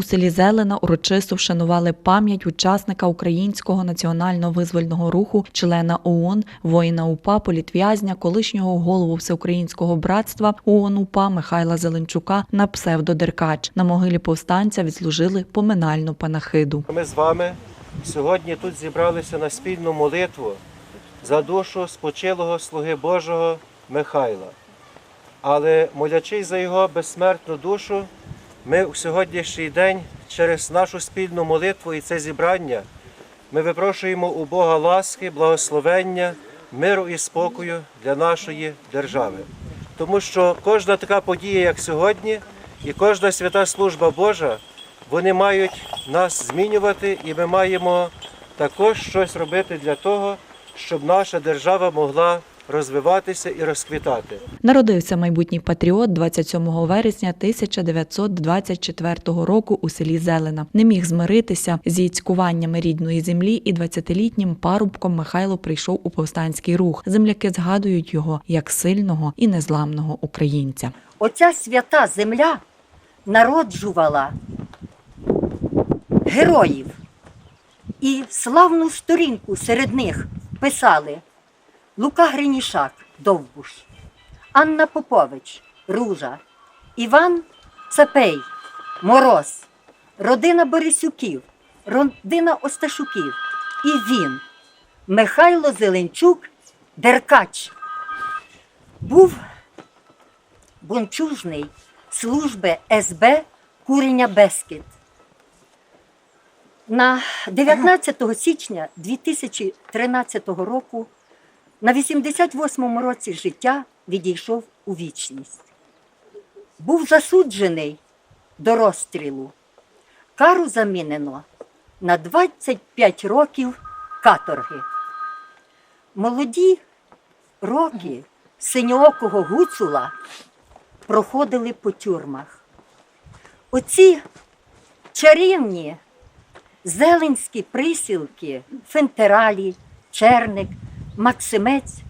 У селі Зелена урочисто вшанували пам'ять учасника українського національного визвольного руху, члена ООН, воїна УПА, політв'язня, колишнього голову всеукраїнського братства ООН УПА Михайла Зеленчука на псевдодеркач. На могилі повстанця відслужили поминальну панахиду. Ми з вами сьогодні тут зібралися на спільну молитву за душу спочилого слуги Божого Михайла. Але молячись за його безсмертну душу, ми у сьогоднішній день через нашу спільну молитву і це зібрання ми випрошуємо у Бога ласки, благословення, миру і спокою для нашої держави. Тому що кожна така подія, як сьогодні, і кожна свята служба Божа, вони мають нас змінювати, і ми маємо також щось робити для того, щоб наша держава могла розвиватися і розквітати. Народився майбутній патріот 27 вересня 1924 року у селі Зелена. Не міг змиритися з яцькуваннями рідної землі, і 20-літнім парубком Михайло прийшов у повстанський рух. Земляки згадують його як сильного і незламного українця. Оця свята земля народжувала героїв. І славну сторінку серед них писали Лука Гринішак, Довбуш, Анна Попович, Ружа, Іван Цапей, Мороз, родина Борисюків, родина Осташуків і він, Михайло Зеленчук, Деркач. Був бунчужний служби СБ Куреня Бескіт. На 19 січня 2013 року, на 88-му році життя, відійшов у вічність. Був засуджений до розстрілу. Кару замінено на 25 років каторги. Молоді роки синьоокого гуцула проходили по тюрмах. Оці чарівні зеленські присілки, фентералі, черник, максимець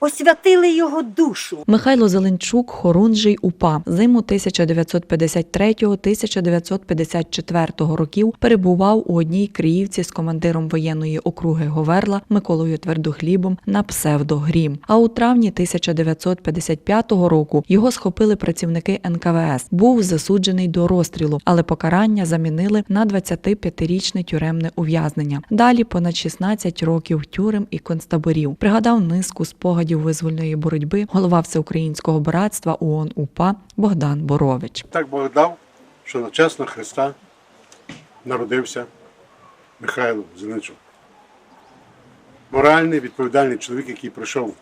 освятили його душу. Михайло Зеленчук, хорунжий УПА, зиму 1953-1954 років перебував у одній Криївці з командиром воєнної округи Говерла Миколою Твердохлібом на псевдогрім. А у травні 1955 року його схопили працівники НКВС. Був засуджений до розстрілу, але покарання замінили на 25-річне тюремне ув'язнення. Далі понад 16 років тюрем і концтаборів. Пригадав низку спогадів визвольної боротьби голова Всеукраїнського братства ООН УПА Богдан Борович. Так Бог дав, що на чесного Христа народився Михайло Зеленчук. Моральний, відповідальний чоловік, який пройшов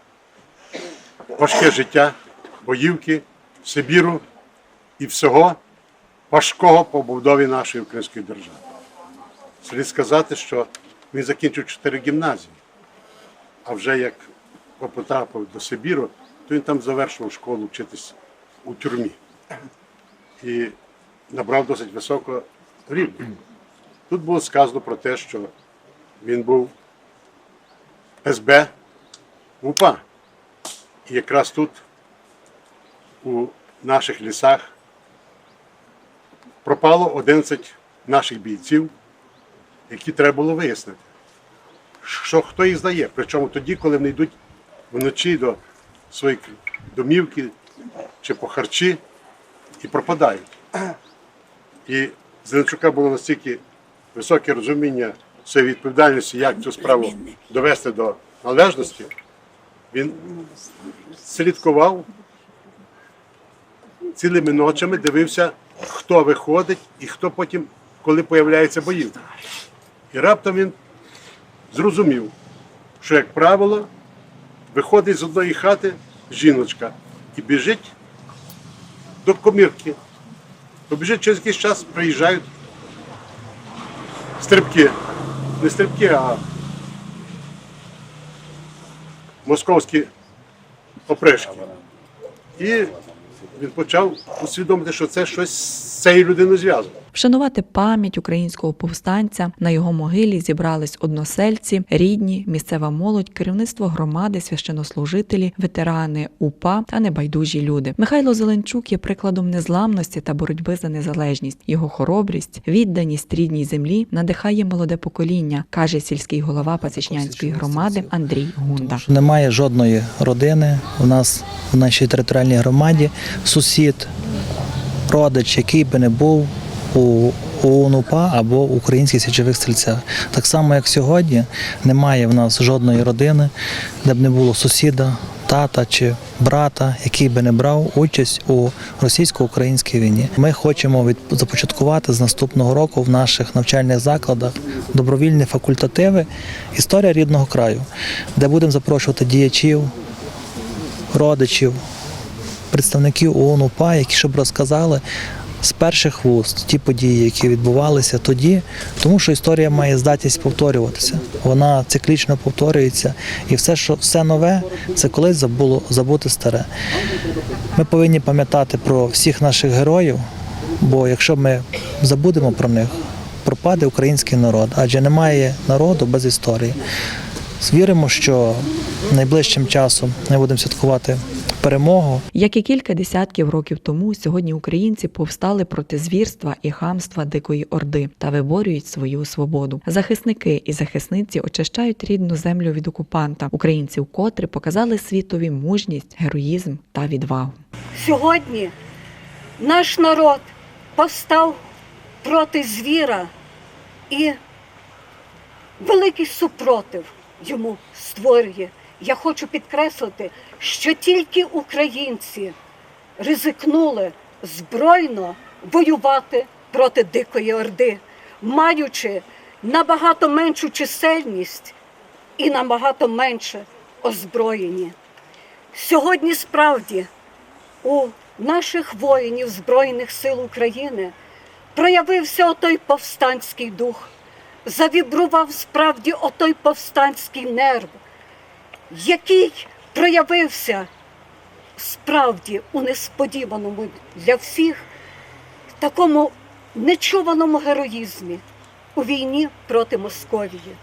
важке життя, боївки, Сибіру і всього важкого по побудові нашої української держави. Слід сказати, що він закінчив чотири гімназії, а вже як потрапив до Сибіру, то він там завершував школу вчитись у тюрмі і набрав досить високого рівня. Тут було сказано про те, що він був СБ УПА. І якраз тут, у наших лісах, пропало 11 наших бійців, які треба було вияснити, що хто їх здає. Причому тоді, коли вони йдуть вночі до своєї домівки чи по харчі і пропадають. І Зеленчука було настільки високе розуміння своєї відповідальності, як цю справу довести до належності, він слідкував цілими ночами, дивився, хто виходить і хто потім, коли появляється боївка. І раптом він зрозумів, що, як правило, виходить з одної хати жіночка і біжить до комірки. Побіжить через якийсь час, приїжджають стрибки. Не стрибки, а московські опришки. І він почав усвідомити, що це щось з цією людиною зв'язано. Вшанувати пам'ять українського повстанця на його могилі зібрались односельці, рідні, місцева молодь, керівництво громади, священнослужителі, ветерани УПА та небайдужі люди. Михайло Зеленчук є прикладом незламності та боротьби за незалежність. Його хоробрість, відданість рідній землі надихає молоде покоління, каже сільський голова Пасічнянської громади Андрій Гунда. Немає жодної родини у нас в нашій територіальній громаді, сусід, родич, який би не був у ОУН-УПА або українських січових стрільцях. Так само, як сьогодні, немає в нас жодної родини, де б не було сусіда, тата чи брата, який би не брав участь у російсько-українській війні. Ми хочемо від започаткувати з наступного року в наших навчальних закладах добровільні факультативи Історія рідного краю, де будемо запрошувати діячів, родичів, представників ООН УПА, які щоб розказали з перших вуст ті події, які відбувалися тоді, тому що історія має здатність повторюватися. Вона циклічно повторюється, і все, що все нове, це колись забуло забути старе. Ми повинні пам'ятати про всіх наших героїв, бо якщо ми забудемо про них, пропаде український народ, адже немає народу без історії. Віримо, що найближчим часом ми будемо святкувати перемогу. Як і кілька десятків років тому, сьогодні українці повстали проти звірства і хамства Дикої Орди та виборюють свою свободу. Захисники і захисниці очищають рідну землю від окупанта. Українці вкотре показали світові мужність, героїзм та відвагу. Сьогодні наш народ повстав проти звіра і великий супротив йому створює. Я хочу підкреслити, що тільки українці ризикнули збройно воювати проти Дикої Орди, маючи набагато меншу чисельність і набагато менше озброєні. Сьогодні справді у наших воїнів Збройних сил України проявився отой повстанський дух, завібрував справді отой повстанський нерв, який проявився справді у несподіваному для всіх такому нечуваному героїзмі у війні проти Московії.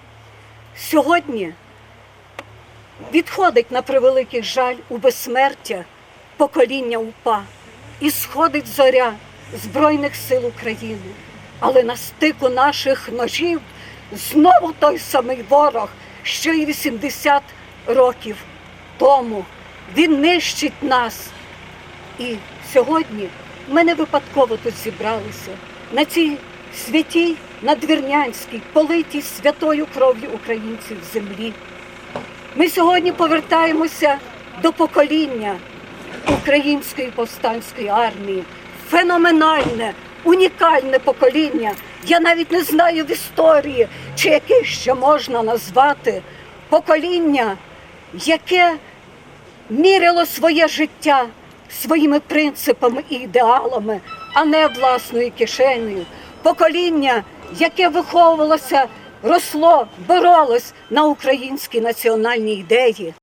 Сьогодні відходить на превеликий жаль у безсмертя покоління УПА і сходить зоря Збройних сил України. Але на стику наших ножів знову той самий ворог, що і 80 років тому. Він нищить нас. І сьогодні ми не випадково тут зібралися на цій святій надвірнянській, политій святою кров'ю українців землі. Ми сьогодні повертаємося до покоління української повстанської армії. Феноменальне, унікальне покоління. Я навіть не знаю в історії, чи яке ще можна назвати покоління, яке міряло своє життя своїми принципами і ідеалами, а не власною кишенею. Покоління, яке виховувалося, росло, боролось на українські національні ідеї.